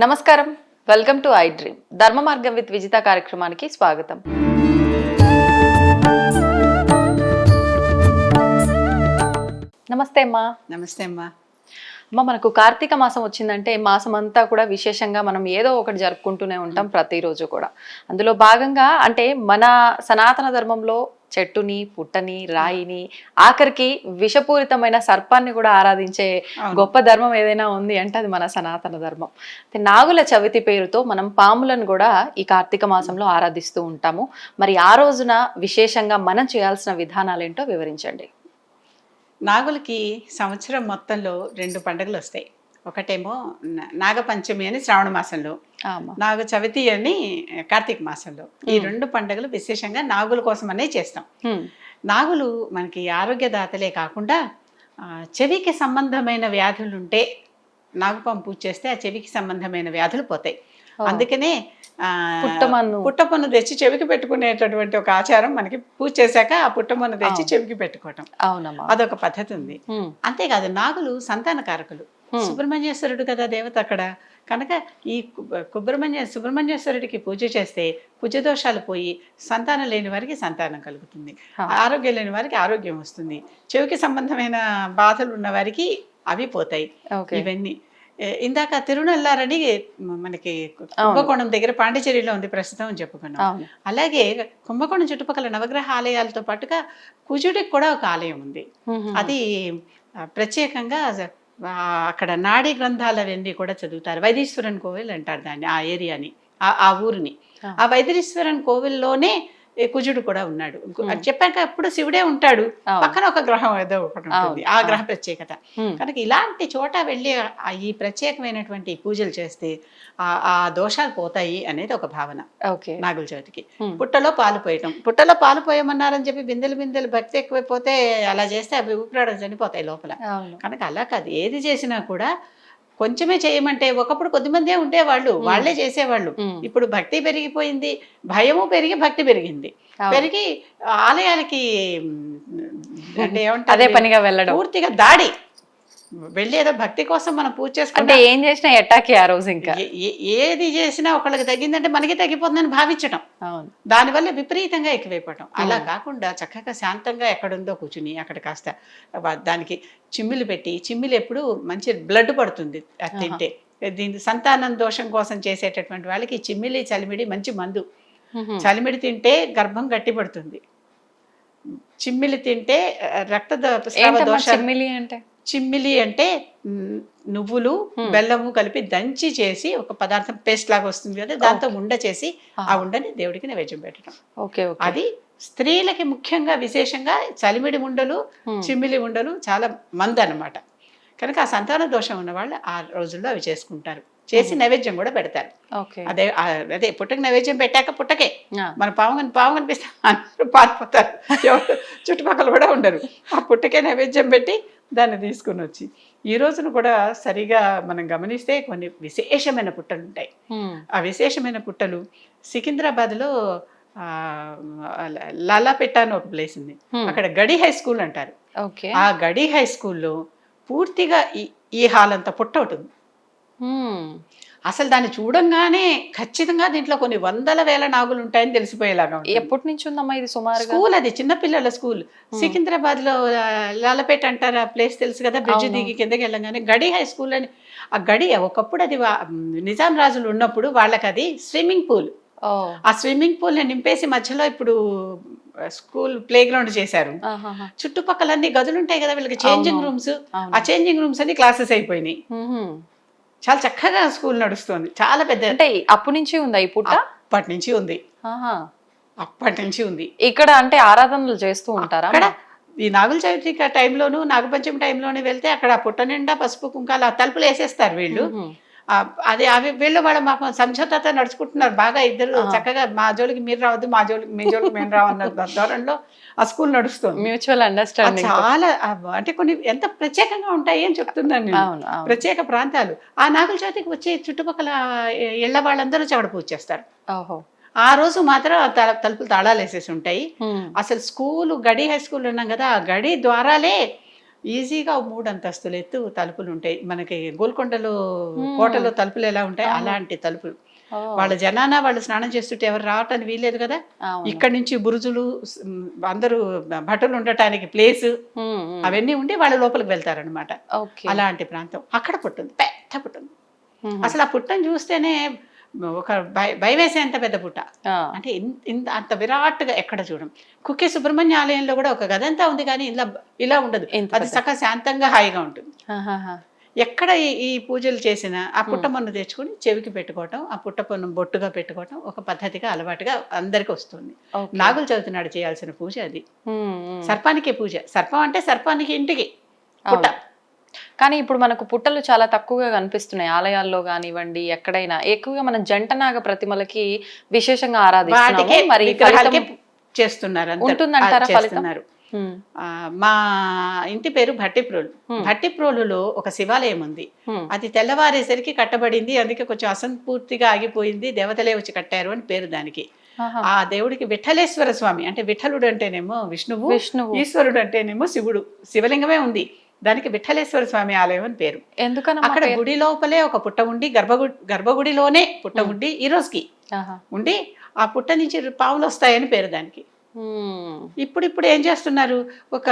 నమస్కారం. Welcome to I dream. Dharma Margam with Vijitha కార్యక్రమానికి స్వాగతం. నమస్తే అమ్మా. నమస్తే అమ్మా. అమ్మ మనకు కార్తీక మాసం వచ్చిందంటే మాసం అంతా కూడా విశేషంగా మనం ఏదో ఒకటి జరుపుకుంటూనే ఉంటాం ప్రతిరోజు కూడా. అందులో భాగంగా అంటే మన సనాతన ధర్మంలో చెట్టుని పుట్టని రాయిని ఆఖరికి విషపూరితమైన సర్పాన్ని కూడా ఆరాధించే. గొప్ప ధర్మం ఏదైనా ఉంది అంటే అది మన సనాతన ధర్మం నాగుల చవితి పేరుతో మనం పాములను కూడా ఈ కార్తీక మాసంలో ఆరాధిస్తూ ఉంటాము మరి ఆ రోజున విశేషంగా మనం చేయాల్సిన విధానాలు ఏంటో వివరించండి నాగులకి సంవత్సరం మొత్తంలో రెండు పండుగలు వస్తాయి ఒకటేమో నాగపంచమి అని శ్రావణ మాసంలో. నాగ చవితి అని కార్తీక మాసంలో ఈ రెండు పండుగలు విశేషంగా నాగుల కోసమనే చేస్తాం హ్మ్. నాగులు మనకి ఆరోగ్యదాతలే కాకుండా చెవికి సంబంధమైన వ్యాధులు ఉంటే నాగుపాము పూజ చేస్తే ఆ చెవికి సంబంధమైన వ్యాధులు పోతాయి. అందుకనే పుట్టమన్ను. పుట్టపన్ను తెచ్చి చెవికి పెట్టుకునేటటువంటి ఒక ఆచారం మనకి పూజ చేశాక ఆ పుట్టమన్ను తెచ్చి. చెవికి పెట్టుకోవటం అవునమ్మా అదొక పద్ధతి ఉంది. అంతేకాదు నాగులు సంతానకారకులు Hmm. సుబ్రహ్మణ్యేశ్వరుడు కదా దేవత అక్కడ కనుక ఈ కు- సుబ్రహ్మణ్య సుబ్రహ్మణ్యేశ్వరుడికి పూజ చేస్తే కుజదోషాలు పోయి సంతానం లేని వారికి సంతానం కలుగుతుంది. ఆరోగ్యం లేని వారికి ఆరోగ్యం వస్తుంది. చెవికి సంబంధమైన బాధలు ఉన్న వారికి అవి పోతాయి. ఇవన్నీ. ఇందాక తిరునల్లారని మనకి కుంభకోణం దగ్గర పాండిచేరిలో ఉంది ప్రస్తుతం అని చెప్పుకున్నాం. అలాగే కుంభకోణం చుట్టుపక్కల నవగ్రహ ఆలయాలతో పాటుగా కుజుడికి కూడా ఒక ఆలయం ఉంది. అది ప్రత్యేకంగా అక్కడ నాడీ గ్రంథాలు అవన్నీ కూడా చదువుతారు వైదీశ్వరన్ కోవిల్ అంటారు దాన్ని ఆ ఏరియాని ఆ ఆ ఊరిని ఆ. వైదీశ్వరన్ కోవిల్లోనే కుజుడు కూడా ఉన్నాడు. అది చెప్పాక అప్పుడు శివుడే ఉంటాడు. పక్కన ఒక గ్రహం ఏదో ఒకటి ఉంటుంది. ఆ. గ్రహ ప్రత్యేకత. కనుక ఇలాంటి చోట వెళ్ళి ఈ ప్రత్యేకమైనటువంటి పూజలు చేస్తే ఆ ఆ దోషాలు పోతాయి అనేది ఒక భావన. ఓకే. నాగుల చవితికి. పుట్టలో పాలు పోయటం. పుట్టలో పాలు పోయమన్నారని చెప్పి బిందెలు బిందెలు భక్తి ఎక్కువైపోతే అలా చేస్తే అవి ఊపిరాడలు చనిపోతాయి లోపల. కనుక అలా కాదు. ఏది చేసినా కూడా కొంచెమే చేయమంటే ఒకప్పుడు కొద్దిమందే ఉండేవాళ్ళు వాళ్ళే చేసేవాళ్ళు. ఇప్పుడు భక్తి పెరిగిపోయింది భయము పెరిగి భక్తి పెరిగింది. పెరిగి ఆలయాలకి అంటే ఏమంటారు? అదే పనిగా వెళ్ళడం. పూర్తిగా దాడి. వెళ్ళి ఏదో భక్తి కోసం మనం పూజ చేసుకుంటే ఏం చేసినా ఎట్టాకి ఆ రోజు ఇంకా. ఏది చేసినా ఒకళ్ళకి తగ్గిందంటే మనకి తగ్గిపోతుందని భావించడం దానివల్ల విపరీతంగా ఎక్కువైపోవటం. అలా కాకుండా చక్కగా శాంతంగా ఎక్కడుందో కూర్చుని అక్కడ కాస్త దానికి చిమ్మిలు పెట్టి చిమ్మిలు ఎప్పుడు మంచి బ్లడ్ పడుతుంది అది తింటే. దీని సంతానం దోషం కోసం చేసేటటువంటి వాళ్ళకి చిమ్మిలి చలిమిడి మంచి మందు. చలిమిడి తింటే గర్భం గట్టిపడుతుంది చిమ్మిలి తింటే రక్త ద- స్రావ ఏంటమ్మా దోషాలు చిమ్మిలి అంటే? చిమ్మిలి అంటే నువ్వులు. బెల్లము కలిపి దంచి చేసి ఒక పదార్థం పేస్ట్ లాగా వస్తుంది కదా దాంతో ఉండ చేసి. ఆ. ఉండని దేవుడికి నైవేద్యం పెట్టడం. ఓకే అది స్త్రీలకి ముఖ్యంగా విశేషంగా చలిమిడి ఉండలు. చిమ్మిలి ఉండలు చాలా మంది అన్నమాట. కనుక ఆ సంతాన దోషం ఉన్న వాళ్ళు ఆ రోజుల్లో అవి చేసుకుంటారు. చేసి నైవేద్యం కూడా పెడతారు. అదే అదే పుట్టకి నైవేద్యం పెట్టాక పుట్టకే. మన పాము పాము కనిపిస్తే అందరూ పారిపోతారు. చుట్టుపక్కల కూడా ఉండరు. ఆ పుట్టకే నైవేద్యం పెట్టి దాన్ని తీసుకుని వచ్చి ఈ రోజున కూడా సరిగా మనం గమనిస్తే కొన్ని విశేషమైన పుట్టలు ఉంటాయి. ఆ విశేషమైన పుట్టలు సికింద్రాబాద్లో ఆ, లాలాపేట అని ఒక ప్లేస్ ఉంది. అక్కడ గడి హై స్కూల్ అంటారు ఓకే ఆ గడి హై స్కూల్లో పూర్తిగా ఈ హాల్ అంతా పుట్ట ఉంటుంది. అసలు దాన్ని చూడంగానే ఖచ్చితంగా దీంట్లో కొన్ని వందల వేల నాగులు ఉంటాయని తెలిసిపోయేలాగా ఎప్పటి నుంచి ఉందమ్మా ఇది సుమారుగా స్కూల్ అది చిన్నపిల్లల స్కూల్ సికింద్రాబాద్లో లాలపేట అంటారు ఆ ప్లేస్ తెలుసు కదా బ్రిడ్జ్. దిగి కిందకి వెళ్ళగానే గడి హై స్కూల్ అని ఆ గడి ఒకప్పుడు అది నిజాం రాజులు ఉన్నప్పుడు వాళ్ళకి అది స్విమ్మింగ్ పూల్ ఆ స్విమ్మింగ్ పూల్ని నింపేసి మధ్యలో ఇప్పుడు స్కూల్ ప్లే గ్రౌండ్ చేశారు. చుట్టుపక్కల అన్ని గదులు ఉంటాయి కదా వీళ్ళకి చేంజింగ్. రూమ్స్. ఆ చేంజింగ్ రూమ్స్ అన్ని క్లాసెస్ అయిపోయినాయి. చాలా చక్కగా స్కూల్ నడుస్తుంది. చాలా పెద్ద అంటే అప్పటి నుంచి ఉందా ఈ పుట్ట అప్పటి నుంచి ఉంది. అప్పటి నుంచి ఉంది. ఇక్కడ అంటే ఆరాధనలు చేస్తూ ఉంటారా అక్కడ ఈ నాగుల చవితి టైంలోను నాగపంచమి టైంలోనే వెళ్తే అక్కడ పుట్ట నిండా పసుపు కుంకాలు తలుపులు వేసేస్తారు వీళ్ళు. అదే అవి వీళ్ళు వాళ్ళ మాకు సంక్షోభత నడుచుకుంటున్నారు. బాగా ఇద్దరు. చక్కగా మా జోలికి మీరు రావద్దు మా జోలికి మీ జోలికి మేము రావన్న ధోరణిలో ఆ స్కూల్ నడుస్తుంది. మ్యూచువల్ అండర్స్టాండింగ్ చాలా అంటే కొన్ని ఎంత ప్రత్యేకంగా ఉంటాయి అని చెప్తున్నాను నేను. ప్రత్యేక ప్రాంతాలు. ఆ నాగుల చవితికి వచ్చే చుట్టుపక్కల ఇళ్ళ వాళ్ళందరూ చెవడ పూజ చేస్తారు. ఓహో. ఆ రోజు మాత్రం తలుపులు తాళాలు వేసేసి ఉంటాయి. అసలు స్కూల్ గడి హై స్కూల్ ఉన్నాం కదా ఆ గడి ద్వారాలే ఈజీగా మూడు అంతస్తులు ఎత్తు తలుపులు ఉంటాయి. మనకి గోల్కొండలో కోటలో తలుపులు ఎలా ఉంటాయి? అలాంటి తలుపులు. వాళ్ళ జనాన వాళ్ళు స్నానం చేస్తుంటే ఎవరు రావటానికి వీల్లేదు కదా. ఇక్కడి నుంచి బురుజులు అందరూ భటులు ఉండటానికి ప్లేస్. అవన్నీ ఉండి వాళ్ళు లోపలికి వెళ్తారనమాట అలాంటి ప్రాంతం. అక్కడ పుట్టింది. పెద్ద పుట్టింది. అసలు ఆ పుట్టని చూస్తేనే ఒక భయ భయవేసేంత పెద్ద పుట్ట. అంటే ఇంత అంత విరాట్గా ఎక్కడ చూడం. కుక్కే సుబ్రహ్మణ్య ఆలయంలో కూడా ఒక గదంతా ఉంది కానీ ఇలా ఇలా ఉండదు. అది చక్కగా శాంతంగా హాయిగా ఉంటుంది. ఎక్కడ ఈ- ఈ పూజలు చేసినా ఆ పుట్ట పన్ను తెచ్చుకొని చెవికి పెట్టుకోవటం ఆ పుట్ట పన్ను బొట్టుగా పెట్టుకోవటం ఒక పద్ధతిగా అలవాటుగా అందరికి వస్తుంది. నాగుల చవితి చేయాల్సిన పూజ అది. సర్పానికే పూజ. సర్పం అంటే సర్పానికి ఇంటికి. పుట్ట. కానీ ఇప్పుడు మనకు పుట్టలు చాలా తక్కువగా కనిపిస్తున్నాయి. ఆలయాల్లో కానివ్వండి ఎక్కడైనా ఎక్కువగా మనం జంట నాగ ప్రతిమలకి విశేషంగా వాటికే ఆరాధిస్తున్నాము మరి చేస్తున్నారు. ఉంటుందంటారా ఫలితం? మా ఇంటి పేరు భట్టిప్రోలు. భట్టిప్రోలులో ఒక శివాలయం ఉంది. అది తెల్లవారేసరికి కట్టబడింది. అందుకే కొంచెం అసంపూర్తిగా ఆగిపోయింది. దేవతలే వచ్చి కట్టారు అని పేరు దానికి. ఆ దేవుడికి విఠలేశ్వర స్వామి అంటే విఠలుడు అంటేనేమో విష్ణువు విష్ణువు. ఈశ్వరుడు అంటేనేమో శివుడు. శివలింగమే ఉంది. దానికి విఠలేశ్వర స్వామి ఆలయం అని పేరు. ఎందుకనమ్మా అక్కడ? గుడి లోపలే ఒక పుట్ట ఉండి గర్భగుడి గర్భగుడిలోనే పుట్ట ఉండి ఈ రోజుకి. ఉండి ఆ పుట్ట నుంచి పావులు వస్తాయని పేరు దానికి. ఉమ్, ఇప్పుడు ఇప్పుడు ఏం చేస్తున్నారు? ఒక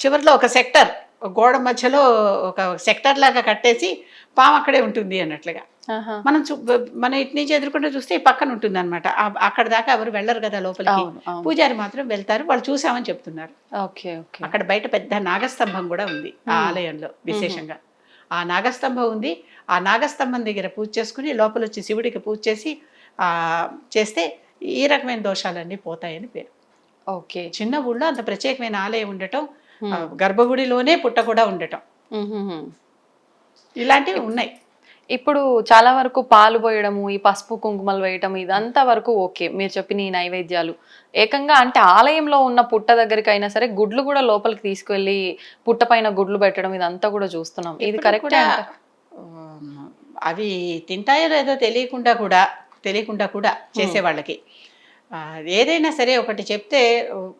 చివరిలో ఒక సెక్టర్ గోడ మధ్యలో ఒక సెక్టర్ లాగా కట్టేసి పాము అక్కడే ఉంటుంది అన్నట్లుగా. మనం మన ఇటు నుంచి ఎదుర్కొంటే చూస్తే పక్కన ఉంటుంది అనమాట అక్కడ దాకా ఎవరు వెళ్ళరు కదా లోపలికి. పూజారి మాత్రం వెళ్తారు వాళ్ళు చూసామని చెప్తున్నారు. అక్కడ బయట పెద్ద నాగస్తంభం కూడా ఉంది ఆ ఆలయంలో విశేషంగా. ఆ నాగస్తంభం ఉంది. ఆ నాగస్తంభం దగ్గర పూజ చేసుకుని లోపల వచ్చి శివుడికి పూజ చేసి ఆ చేస్తే ఈ రకమైన దోషాలన్నీ పోతాయని పేరు. ఓకే. చిన్న ఊళ్ళో అంత ప్రత్యేకమైన ఆలయం ఉండటం గర్భగుడిలోనే పుట్ట కూడా ఉండటం. ఇలాంటివి ఉన్నాయి. ఇప్పుడు చాలా వరకు పాలు పోయడము ఈ పసుపు కుంకుమలు వేయటం ఇదంతా వరకు ఓకే. మీరు చెప్పిన ఈ నైవేద్యాలు. ఏకంగా అంటే ఆలయంలో ఉన్న పుట్ట దగ్గరికి అయినా సరే గుడ్లు కూడా లోపలికి తీసుకెళ్ళి పుట్ట పైన గుడ్లు పెట్టడం ఇదంతా కూడా చూస్తున్నాం. ఇది కరెక్ట్ అవి తింటాయో లేదో తెలియకుండా కూడా తెలియకుండా కూడా చేసే వాళ్ళకి ఏదైనా సరే ఒకటి చెప్తే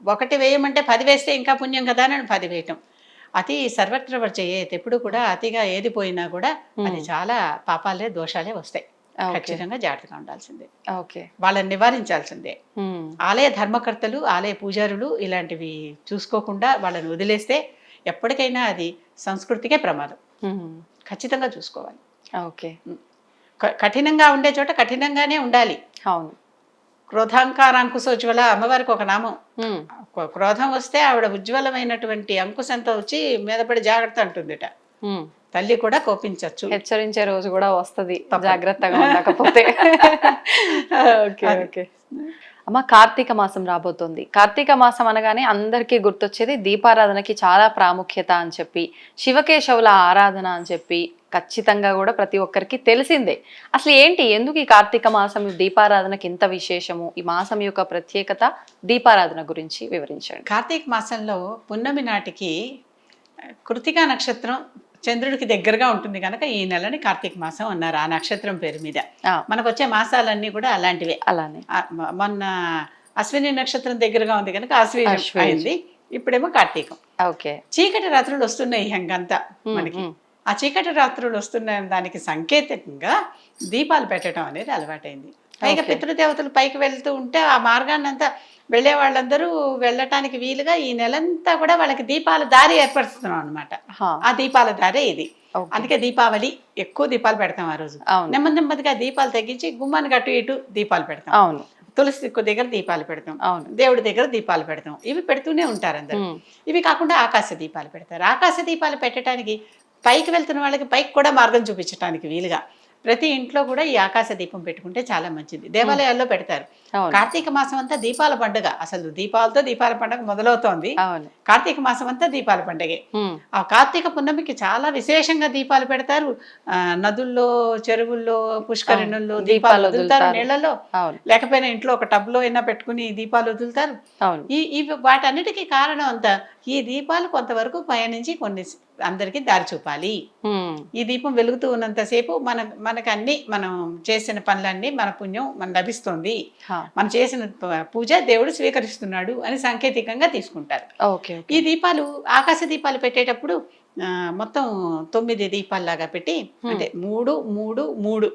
ఒకటి వేయమంటే పది వేస్తే ఇంకా పుణ్యం కదా అని పది వేయటం. అతి సర్వత్ర వర్జయేత్ ఎప్పుడు కూడా అతిగా ఏది పోయినా కూడా అది చాలా పాపాలే దోషాలే వస్తాయి. ఖచ్చితంగా జాగ్రత్తగా ఉండాల్సిందే. ఓకే. వాళ్ళని నివారించాల్సిందే. ఆలయ ధర్మకర్తలు ఆలయ పూజారులు ఇలాంటివి చూసుకోకుండా వాళ్ళని వదిలేస్తే ఎప్పటికైనా అది సంస్కృతికే ప్రమాదం. ఖచ్చితంగా చూసుకోవాలి. ఓకే. కఠినంగా ఉండే చోట కఠినంగానే ఉండాలి. అవును. క్రోధాంకార అంకుశోజ్వల అమ్మవారికి ఒక నామం. క్రోధం వస్తే ఆవిడ ఉజ్వలమైనటువంటి అంకుశంతో వచ్చి మీద పడి జాగ్రత్త అంటుందిట. తల్లి కూడా కోపించవచ్చు హెచ్చరించే రోజు కూడా వస్తది. జాగ్రత్తగా ఉండకపోతే. ఓకే. ఓకే. అమ్మ కార్తీక మాసం రాబోతోంది. కార్తీక మాసం అనగానే అందరికీ గుర్తొచ్చేది దీపారాధనకి చాలా ప్రాముఖ్యత అని చెప్పి శివకేశవుల ఆరాధన అని చెప్పి ఖచ్చితంగా కూడా ప్రతి ఒక్కరికి తెలిసిందే. అసలు ఏంటి? ఎందుకు ఈ కార్తీక మాసం దీపారాధనకి ఇంత విశేషము? ఈ మాసం యొక్క ప్రత్యేకత దీపారాధన గురించి వివరించండి. కార్తీక మాసంలో పున్నమి నాటికి కృతికా నక్షత్రం చంద్రుడికి దగ్గరగా ఉంటుంది కనుక ఈ నెలని కార్తీక మాసం అన్నారు ఆ నక్షత్రం పేరు మీద. మనకు వచ్చే మాసాలన్నీ కూడా అలాంటివే. అలానే. మొన్న అశ్విని నక్షత్రం దగ్గరగా ఉంది కనుక అశ్విని. అయింది. ఇప్పుడేమో కార్తీకం. ఓకే. చీకటి రాత్రులు వస్తున్నాయి ఇంకంతా మనకి. ఆ చీకటి రాత్రులు వస్తున్న దానికి సంకేతంగా దీపాలు పెట్టడం అనేది అలవాటైంది. పైగా. పితృదేవతలు పైకి వెళ్తూ ఉంటే ఆ మార్గాన్ని అంతా వెళ్ళే వాళ్ళందరూ వెళ్ళటానికి వీలుగా ఈ నెలంతా కూడా వాళ్ళకి దీపాల దారి ఏర్పరుస్తున్నాం అనమాట ఆ దీపాల దారే ఇది. అందుకే దీపావళి ఎక్కువ దీపాలు పెడతాం ఆ రోజు. నెమ్మది నెమ్మదిగా దీపాలు తగ్గించి గుమ్మానికి అటు ఇటు దీపాలు పెడతాం. అవును. తులసి దగ్గర దీపాలు పెడతాం. అవును. దేవుడి దగ్గర దీపాలు పెడతాం. ఇవి పెడుతూనే ఉంటారు అందరు. ఇవి కాకుండా ఆకాశ దీపాలు పెడతారు. ఆకాశ దీపాలు పెట్టడానికి పైకి వెళ్తున్న వాళ్ళకి పైకి కూడా మార్గం చూపించడానికి వీలుగా. ప్రతి ఇంట్లో కూడా ఈ ఆకాశ దీపం పెట్టుకుంటే చాలా మంచిది. దేవాలయాల్లో పెడతారు. కార్తీక మాసం అంతా దీపాల పండుగ. అసలు దీపాలతో దీపాల పండుగ మొదలవుతోంది. కార్తీక మాసం అంతా దీపాల పండుగే. ఆ కార్తీక పున్నమికి చాలా విశేషంగా దీపాలు పెడతారు. నదుల్లో చెరువుల్లో పుష్కరిణుల్లో. దీపాలు వదులుతారు అవును. లేకపోయినా ఇంట్లో ఒక టబ్లో అయినా పెట్టుకుని దీపాలు వదులుతారు. ఈ వాటన్నిటికీ కారణం అంతా ఈ దీపాలు కొంతవరకు పయనించి కొన్ని అందరికీ దారి చూపాలి. ఈ దీపం వెలుగుతూ ఉన్నంతసేపు మన మనకు అన్ని మనం చేసిన పనులన్నీ మన పుణ్యం మన లభిస్తుంది. మనం చేసిన పూజ దేవుడు స్వీకరిస్తున్నాడు అని సాంకేతికంగా తీసుకుంటారు. ఈ దీపాలు ఆకాశ దీపాలు పెట్టేటప్పుడు మొత్తం తొమ్మిది దీపాల్లాగా పెట్టి అంటే మూడు మూడు మూడు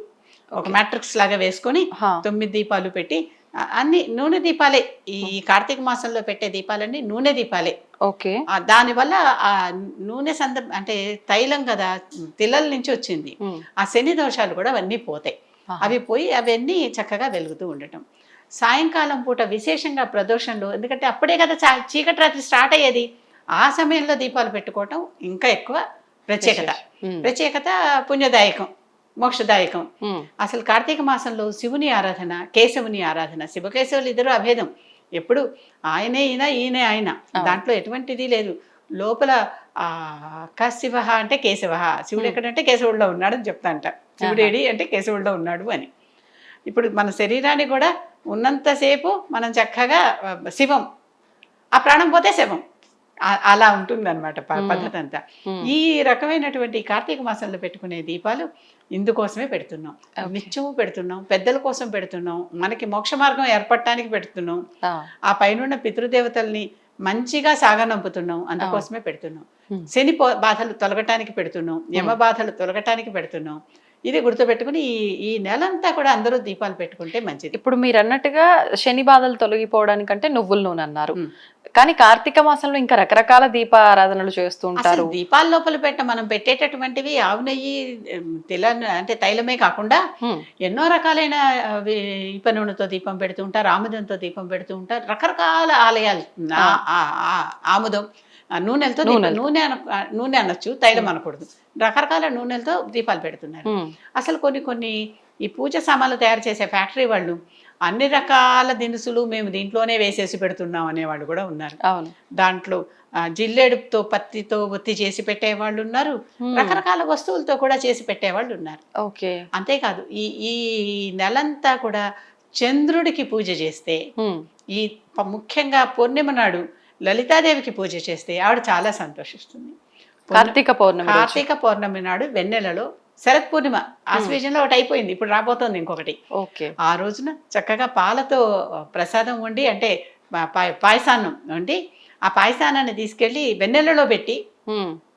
ఒక మ్యాట్రిక్స్ లాగా వేసుకొని తొమ్మిది దీపాలు పెట్టి అన్ని నూనె దీపాలే. ఈ కార్తీక మాసంలో పెట్టే దీపాలన్నీ నూనె దీపాలే. ఓకే. దానివల్ల ఆ నూనె సంద అంటే తైలం కదా తిల్లల నుంచి వచ్చింది. ఆ శని దోషాలు కూడా అవన్నీ పోతాయి. అవి పోయి అవన్నీ చక్కగా వెలుగుతూ ఉండటం. సాయంకాలం పూట విశేషంగా ప్రదోషంలో ఎందుకంటే అప్పుడే కదా చా- చీకటి రాత్రి స్టార్ట్ అయ్యేది. ఆ సమయంలో దీపాలు పెట్టుకోవటం ఇంకా ఎక్కువ ప్రత్యేకత. ప్రత్యేకత పుణ్యదాయకం. మోక్షదాయకం. అసలు కార్తీక మాసంలో శివుని ఆరాధన కేశవుని ఆరాధన శివకేశవులు ఇద్దరు అభేదం. ఎప్పుడు ఆయనే ఈయన ఈయనే ఆయన. దాంట్లో ఎటువంటిది లేదు. లోపల ఆ కశివ అంటే కేశవ. శివుడు ఎక్కడంటే కేశవుడిలో ఉన్నాడు అని చెప్తా అంట శివుడేడి అంటే కేశవుడిలో ఉన్నాడు అని. ఇప్పుడు మన శరీరాన్ని కూడా ఉన్నంతసేపు మనం చక్కగా శివం. ఆ ప్రాణం పోతే శవం. అలా ఉంటుంది అనమాట పద్ధతి అంతా. ఈ రకమైనటువంటి కార్తీక మాసంలో పెట్టుకునే దీపాలు ఇందుకోసమే పెడుతున్నాం. నిత్యము పెడుతున్నాం పెద్దల కోసం పెడుతున్నాం మనకి మోక్ష మార్గం ఏర్పడటానికి పెడుతున్నాం ఆ, పైనున్న పితృదేవతల్ని మంచిగా సాగనంపుతున్నాం అందుకోసమే పెడుతున్నాం. శని బాధలు తొలగటానికి పెడుతున్నాం యమ బాధలు తొలగటానికి పెడుతున్నాం. ఇది గుర్తుపెట్టుకుని ఈ ఈ నెలంతా కూడా అందరూ దీపాలు పెట్టుకుంటే మంచిది. ఇప్పుడు మీరు అన్నట్టుగా శని బాధలు తొలగిపోవడానికంటే నువ్వుల నూనె అన్నారు. కానీ కార్తీక మాసంలో ఇంకా రకరకాల దీప ఆరాధనలు చేస్తూ ఉంటారు. దీపాల లోపల పెట్ట మనం పెట్టేటటువంటివి ఆవు నెయ్యి తిల అంటే తైలమే కాకుండా ఎన్నో రకాలైన ఇప్ప నూనెతో దీపం పెడుతూ ఉంటారు ఆముదంతో దీపం పెడుతూ ఉంటారు రకరకాల ఆలయాలు. ఆముదం నూనెలతో నూనె నూనె అనొచ్చు తైలం అనకూడదు. రకరకాల నూనెలతో దీపాలు పెడుతున్నారు. అసలు కొన్ని కొన్ని ఈ పూజ సామాన్లు తయారు చేసే ఫ్యాక్టరీ వాళ్ళు అన్ని రకాల దినుసులు మేము దీంట్లోనే వేసేసి పెడుతున్నాం అనేవాళ్ళు కూడా ఉన్నారు. దాంట్లో ఆ, జిల్లేడుతో పత్తితో ఒత్తి చేసి పెట్టేవాళ్ళు ఉన్నారు. రకరకాల వస్తువులతో కూడా చేసి పెట్టేవాళ్ళు ఉన్నారు. ఓకే. అంతేకాదు ఈ ఈ నెలంతా కూడా చంద్రుడికి పూజ చేస్తే ఈ ముఖ్యంగా పూర్ణిమ నాడు లలితాదేవికి పూజ చేస్తే ఆవిడ చాలా సంతోషిస్తుంది. కార్తీక పౌర్ణమి. కార్తీక పౌర్ణమి నాడు వెన్నెలలో శరత్ పూర్ణిమ ఆశ్వేజంలో ఒకటి అయిపోయింది ఇప్పుడు రాబోతోంది ఇంకొకటి. ఓకే. ఆ రోజున చక్కగా పాలతో ప్రసాదం వండి అంటే పాయసాన్నం వండి ఆ పాయసానాన్ని తీసుకెళ్ళి వెన్నెలలో పెట్టి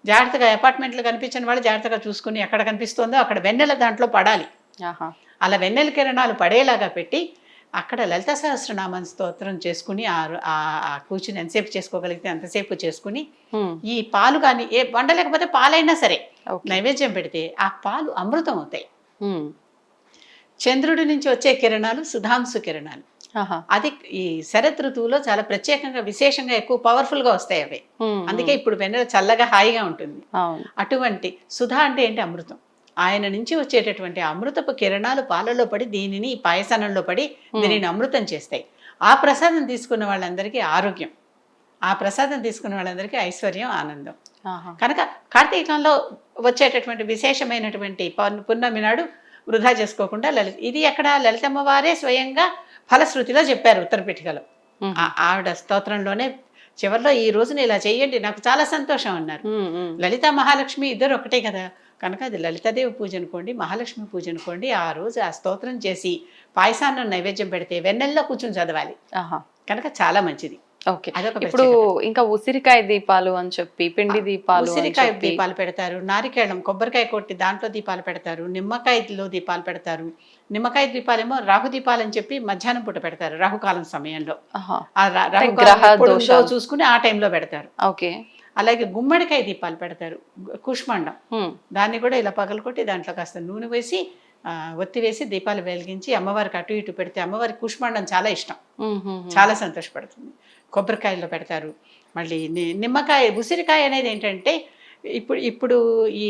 జాగ్రత్తగా అపార్ట్మెంట్లు కనిపించిన వాళ్ళు జాగ్రత్తగా చూసుకుని ఎక్కడ కనిపిస్తుందో అక్కడ వెన్నెల దాంట్లో పడాలి. ఆహా. అలా వెన్నెల కిరణాలు పడేలాగా పెట్టి అక్కడ లలిత సహస్రనామం స్తోత్రం చేసుకుని ఆ కూర్చుని ఎంతసేపు చేసుకోగలిగితే అంతసేపు చేసుకుని ఈ పాలు కానీ ఏ వండలేకపోతే పాలైనా సరే నైవేద్యం పెడితే ఆ పాలు అమృతం అవుతాయి. చంద్రుడి నుంచి వచ్చే కిరణాలు సుధాంశు కిరణాలు. అది ఈ శరత్ ఋతువులో చాలా ప్రత్యేకంగా విశేషంగా ఎక్కువ పవర్ఫుల్గా వస్తాయి అవి. అందుకే ఇప్పుడు వెన్నెల చల్లగా హాయిగా ఉంటుంది. అటువంటి సుధా అంటే ఏంటి అమృతం? ఆయన నుంచి వచ్చేటటువంటి అమృతపు కిరణాలు పాలలో పడి దీనిని పాయసనంలో పడి దీనిని అమృతం చేస్తాయి. ఆ ప్రసాదం తీసుకున్న వాళ్ళందరికీ ఆరోగ్యం. ఆ ప్రసాదం తీసుకున్న వాళ్ళందరికీ ఐశ్వర్యం ఆనందం. కనుక కార్తీకంలో వచ్చేటటువంటి విశేషమైనటువంటి పున్నమి నాడు వృధా చేసుకోకుండా లలిత ఇది ఎక్కడ లలితమ్మ వారే స్వయంగా ఫలశ్రుతిలో చెప్పారు ఉత్తరపీఠికలో. ఉమ్, ఆ- ఆవిడ స్తోత్రంలోనే చివరిలో ఈ రోజున ఇలా చేయండి నాకు చాలా సంతోషం అన్నారు. లలిత మహాలక్ష్మి ఇద్దరు ఒకటే కదా. కనుక అది లలితాదేవి పూజ అనుకోండి మహాలక్ష్మి పూజ అనుకోండి ఆ రోజు ఆ స్తోత్రం చేసి పాయసాన్ని నైవేద్యం పెడితే వెన్నెల్లో కూర్చుని చదవాలి. కనుక చాలా మంచిది. ఓకే. ఇప్పుడు ఇంకా ఉసిరికాయ దీపాలు అని చెప్పి పిండి దీపాలు ఉసిరికాయ దీపాలు పెడతారు నారికేళం కొబ్బరికాయ కొట్టి దాంట్లో దీపాలు పెడతారు నిమ్మకాయలో దీపాలు పెడతారు నిమ్మకాయ దీపాలేమో రాహు దీపాలు అని చెప్పి మధ్యాహ్నం పూట పెడతారు రాహుకాలం సమయంలో. చూసుకుని ఆ టైంలో పెడతారు. ఓకే. అలాగే గుమ్మడికాయ దీపాలు పెడతారు కుష్మాండం. దాన్ని కూడా ఇలా పగలకొట్టి దాంట్లో కాస్త నూనె వేసి ఆ, ఒత్తి వేసి దీపాలు వెలిగించి అమ్మవారికి అటు ఇటు పెడితే అమ్మవారికి కుష్మాండం చాలా ఇష్టం. చాలా సంతోషపడుతుంది. కొబ్బరికాయలో పెడతారు. మళ్ళీ నిమ్మకాయ ఉసిరికాయ అనేది ఏంటంటే ఇప్పుడు ఇప్పుడు ఈ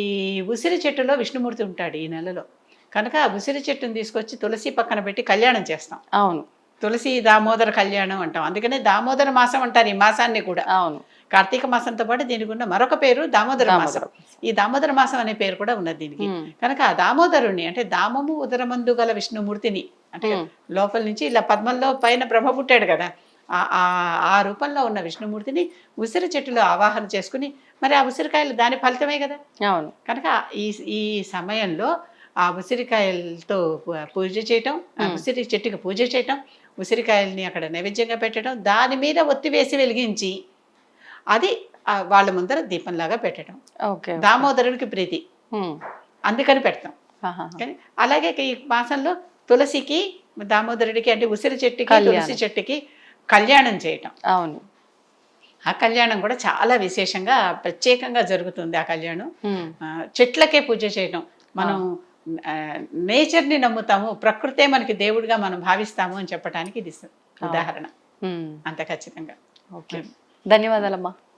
ఉసిరి చెట్టులో విష్ణుమూర్తి ఉంటాడు ఈ నెలలో. కనుక ఆ ఉసిరి చెట్టుని తీసుకొచ్చి తులసి పక్కన పెట్టి కళ్యాణం చేస్తాం. అవును. తులసి దామోదర కళ్యాణం అంటాం. అందుకనే దామోదర మాసం అంటారు ఈ మాసాన్ని కూడా. అవును. కార్తీక మాసంతో పాటు దీనికి ఉన్న మరొక పేరు దామోదర మాసం. ఈ దామోదర మాసం అనే పేరు కూడా ఉన్నది దీనికి. కనుక ఆ దామోదరుణ్ణి అంటే దామము ఉదరమందు గల విష్ణుమూర్తిని అంటే. లోపల నుంచి ఇలా పద్మంలో పైన బ్రహ్మ పుట్టాడు కదా ఆ- ఆ ఆ రూపంలో ఉన్న విష్ణుమూర్తిని ఉసిరి చెట్టులో ఆవాహన చేసుకుని మరి ఆ ఉసిరికాయలు దాని ఫలితమే కదా? అవును. కనుక ఈ ఈ సమయంలో ఆ ఉసిరికాయలతో పూజ చేయటం ఆ ఉసిరి చెట్టుకి పూజ చేయటం ఉసిరికాయల్ని అక్కడ నైవేద్యంగా పెట్టడం దాని మీద ఒత్తి వేసి వెలిగించి అది వాళ్ళ ముందర దీపంలాగా పెట్టడం. దామోదరుడికి ప్రీతి. అందుకని పెడతాం. కానీ అలాగే ఈ మాసంలో తులసికి దామోదరుడికి అంటే ఉసిరి చెట్టుకి. తులసి చెట్టుకి కళ్యాణం చేయటం. అవును. ఆ కళ్యాణం కూడా చాలా విశేషంగా ప్రత్యేకంగా జరుగుతుంది ఆ కళ్యాణం. చెట్లకే పూజ చేయటం. మనం ఆ, నేచర్ని నమ్ముతాము ప్రకృతే మనకి దేవుడిగా మనం భావిస్తాము అని చెప్పడానికి ఇది ఉదాహరణ. అంత ఖచ్చితంగా. ఓకే. ధన్యవాదాలమ్మా.